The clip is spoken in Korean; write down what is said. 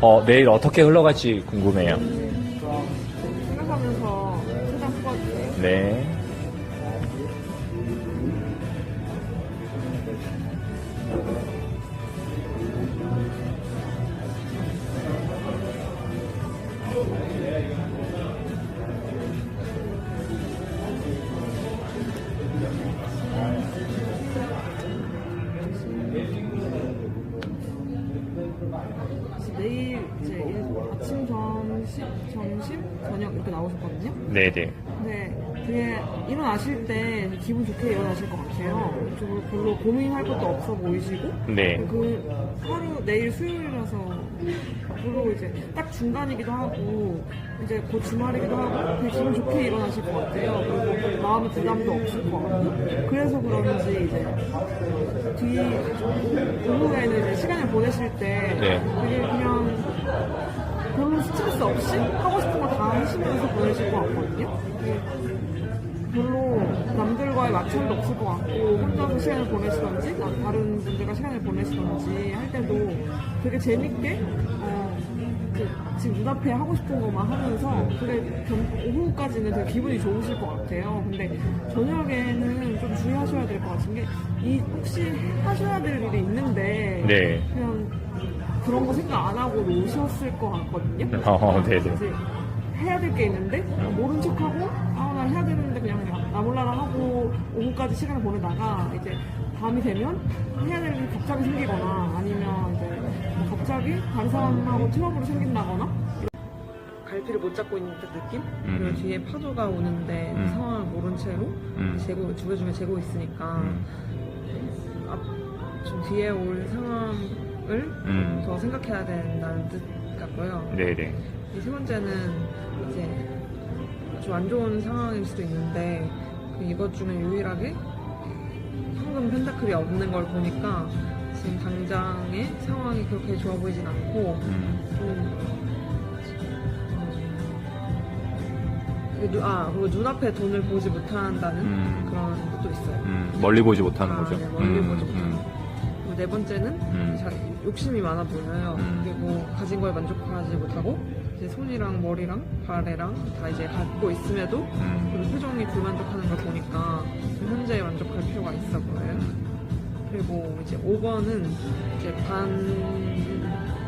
어, 내일 어떻게 흘러갈지 궁금해요. 생각하면서 최대한 뽑아주세요. 네. 이제 일- 아침, 점심, 점심, 저녁 이렇게 나오셨거든요. 네네. 근데 되게 일어나실 때 기분 좋게 일어나실 것 같아요. 좀 별로 고민할 것도 없어 보이시고. 네. 그 하루 내일 수요일이라서 별로 이제 딱 중간이기도 하고 이제 곧 주말이기도 하고 되게 기분 좋게 일어나실 것 같아요. 그리고 마음의 부담도 없을 것 같고 그래서 그런지 이제 뒤 오후에는 이제 시간을 보내실 때 네. 되게 그냥 별로 스트레스 없이 하고 싶은 거 다 하시면서 보내실 것 같거든요. 별로 남들과의 마찰도 없을 것 같고 혼자서 시간을 보내시던지 나- 다른 분들과 시간을 보내시던지 할 때도 되게 재밌게 어, 이제 지금 눈앞에 하고 싶은 것만 하면서 전- 오후까지는 되게 기분이 좋으실 것 같아요. 근데 저녁에는 좀 주의하셔야 될 것 같은 게 이 혹시 하셔야 될 일이 있는데 네. 그냥 그런 거 생각 안 하고 노셨을 것 같거든요. 어, 네네. 이제 해야 될 게 있는데 모른 척하고 오후까지 시간을 보내다가 이제 밤이 되면 해야 될 일이 갑자기 생기거나 아니면 이제 뭐 갑자기 다른 사람하고 트러블이 생긴다거나 갈피를 못 잡고 있는 듯 느낌? 음. 그리고 뒤에 파도가 오는데 음. 상황을 모른 채로 음. 재고 주변 재고 있으니까 음. 앞, 좀 뒤에 올 상황을 음. 더 생각해야 된다는 뜻 같고요. 네네. 이세 번째는 이제 좀 안 좋은 상황일 수도 있는데 그 이것 중에 유일하게 황금 펜타클이 없는 걸 보니까 지금 당장의 상황이 그렇게 좋아 보이진 않고 음. 좀 어, 눈- 아 그리고 눈앞에 돈을 보지 못한다는 음. 그런 것도 있어요. 음. 멀리 보지 못하는 아, 거죠. 네, 멀리 음, 보지 못하는 음. 그리고 네 번째는 음. 자, 욕심이 많아 보여요. 음. 그리고 가진 거에 만족하지 못하고 이제 손이랑 머리랑 발에랑 다 이제 갖고 있음에도 음. 좀 표정이 불만족하는 걸 보니까 좀 현재에 만족할 필요가 있어 보여요. 그리고 이제 5번은 이제 반